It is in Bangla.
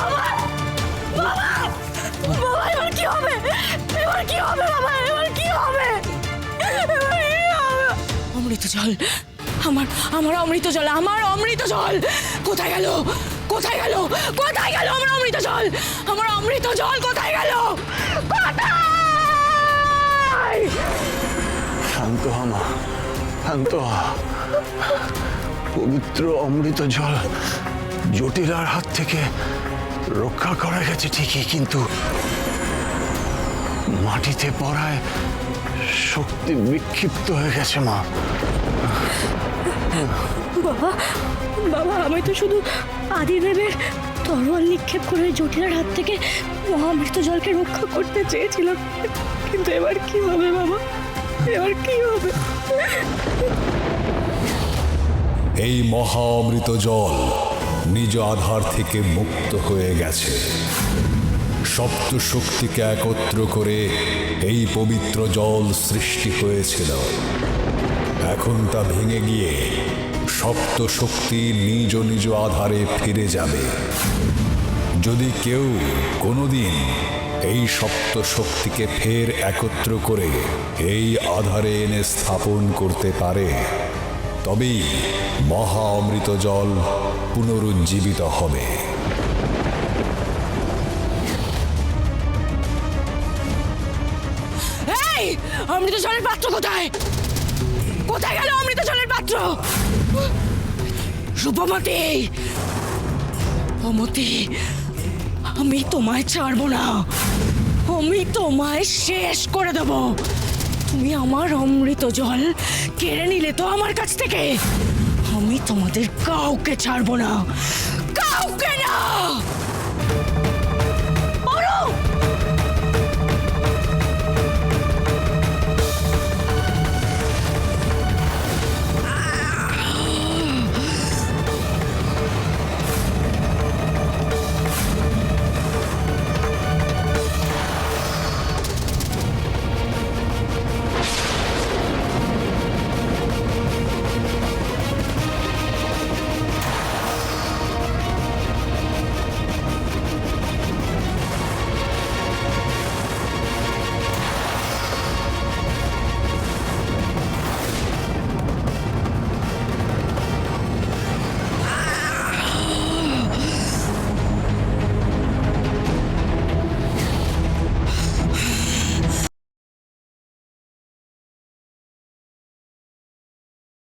বাবা এবার কি অমৃত জল আমার আমার অমৃত জল আমার অমৃত জল কোথায় গেল? কোথায় গেল কোথায় গেল? আমার অমৃত জল আমার অমৃত জল। কোথায় গেল শান্ত হ, মা। শান্ত পবিত্র অমৃত জল। জটিলার হাত থেকে রক্ষা করা গেছে ঠিকই কিন্তু মাটিতে পড়ায় শক্তি বিক্ষিপ্ত হয়ে গেছে মা। বাবা বাবা আমি তো শুধু আদিদেবের তরোয়াল নিক্ষেপ করে জটিলার হাত থেকে মহামৃত জলকে রক্ষা করতে চেয়েছিলাম। কিন্তু এবার কি হবে বাবা? এবার কি হবে? এই মহা অমৃত জল নিজ আধার থেকে মুক্ত হয়ে গেছে। সপ্ত শক্তিকে একত্র করে এই পবিত্র জল সৃষ্টি হয়েছিল। এখন তা ভেঙে গিয়ে সপ্ত শক্তি নিজ নিজ আধারে ফিরে যাবে। যদি কেউ কোনোদিন এই সপ্ত শক্তিকে ফের একত্র করে এই আধারে এনে স্থাপন করতে পারে তবেই মহা অমৃত জল পুনরুজ্জীবিত হবে। অমৃত জলের পাত্র কোথায়? কোথায় গেল অমৃত জলের পাত্র? রূপমতি অমতি আমি তোমায় ছাড়বো না। আমি তোমায় শেষ করে দেব। তুমি আমার অমৃত জল কেড়ে নিলে তো আমার কাছ থেকে। আমি তোমাদের কাউকে ছাড়বো না। কাউকে না!